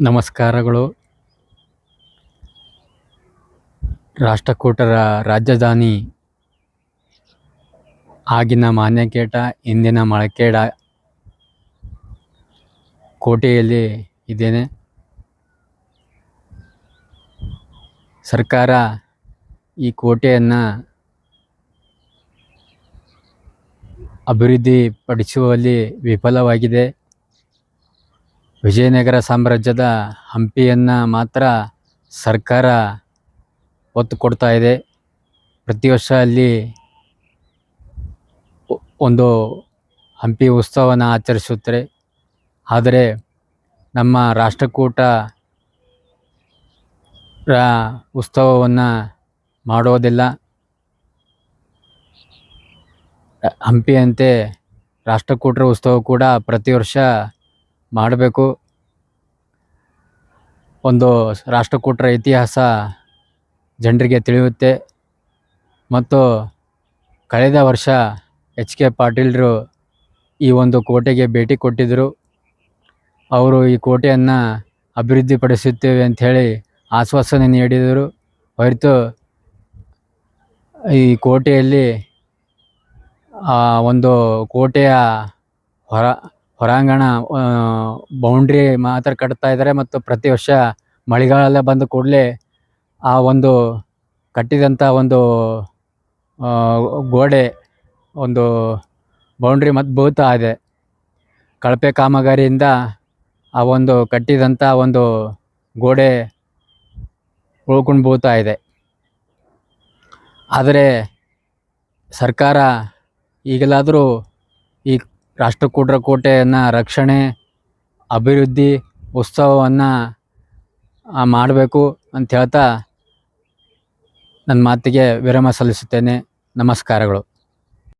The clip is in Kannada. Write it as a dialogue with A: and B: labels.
A: ನಮಸ್ಕಾರಗಳು. ರಾಷ್ಟ್ರಕೂಟರ ರಾಜಧಾನಿ ಆಗಿನ ಮಾನ್ಯಕೇಟ ಇಂದಿನ ಮಳಕೇಡ ಕೋಟೆಯಲ್ಲಿ ಇದ್ದೇನೆ. ಸರ್ಕಾರ ಈ ಕೋಟೆಯನ್ನು ಅಭಿವೃದ್ಧಿಪಡಿಸುವಲ್ಲಿ ವಿಫಲವಾಗಿದೆ. ವಿಜಯನಗರ ಸಾಮ್ರಾಜ್ಯದ ಹಂಪಿಯನ್ನು ಮಾತ್ರ ಸರ್ಕಾರ ಒತ್ತು ಕೊಡ್ತಾ ಇದೆ. ಪ್ರತಿ ವರ್ಷ ಅಲ್ಲಿ ಒಂದು ಹಂಪಿ ಉತ್ಸವನ ಆಚರಿಸುತ್ತಾರೆ. ಆದರೆ ನಮ್ಮ ರಾಷ್ಟ್ರಕೂಟ ರ, ಉತ್ಸವವನ್ನು ಮಾಡೋದಿಲ್ಲ. ಹಂಪಿಯಂತೆ ರಾಷ್ಟ್ರಕೂಟರ ಉತ್ಸವ ಕೂಡ ಪ್ರತಿ ವರ್ಷ ಮಾಡಬೇಕು. ಒಂದು ರಾಷ್ಟ್ರಕೂಟರ ಇತಿಹಾಸ ಜನರಿಗೆ ತಿಳಿಯುತ್ತೆ. ಮತ್ತು ಕಳೆದ ವರ್ಷ ಎಚ್ ಕೆ ಪಾಟೀಲರು ಈ ಒಂದು ಕೋಟೆಗೆ ಭೇಟಿ ಕೊಟ್ಟಿದ್ದರು ಅವರು ಈ ಕೋಟೆಯನ್ನು ಅಭಿವೃದ್ಧಿಪಡಿಸುತ್ತೇವೆ ಅಂಥೇಳಿ ಆಶ್ವಾಸನೆ ನೀಡಿದರು. ಹೊರತು ಈ ಕೋಟೆಯಲ್ಲಿ ಒಂದು ಕೋಟೆಯ ಹೊರ ಹೊರಾಂಗಣ ಬೌಂಡ್ರಿ ಮಾತ್ರ ಕಟ್ತಾ ಇದ್ದಾರೆ ಮತ್ತು ಪ್ರತಿ ವರ್ಷ ಮಳೆಗಾಲ ಬಂದ ಕೂಡಲೇ ಆ ಒಂದು ಕಟ್ಟಿದಂಥ ಒಂದು ಗೋಡೆ ಒಂದು ಬೌಂಡ್ರಿ ಮತ್ತು ಭೂತ ಇದೆ. ಕಳಪೆ ಕಾಮಗಾರಿಯಿಂದ ಆ ಒಂದು ಕಟ್ಟಿದಂಥ ಒಂದು ಗೋಡೆ ಉಳ್ಕೊಂಡು ಭೂತ ಇದೆ. ಆದರೆ ಸರ್ಕಾರ ಈಗಲಾದರೂ ಈ ರಾಷ್ಟ್ರಕೂಟರ ಕೋಟೆಯನ್ನು ರಕ್ಷಣೆ ಅಭಿವೃದ್ಧಿ ಉತ್ಸವವನ್ನು ಮಾಡಬೇಕು ಅಂತ ಹೇಳ್ತಾ ನನ್ನ ಮಾತಿಗೆ ವಿರಾಮ ಸಲ್ಲಿಸುತ್ತೇನೆ. ನಮಸ್ಕಾರಗಳು.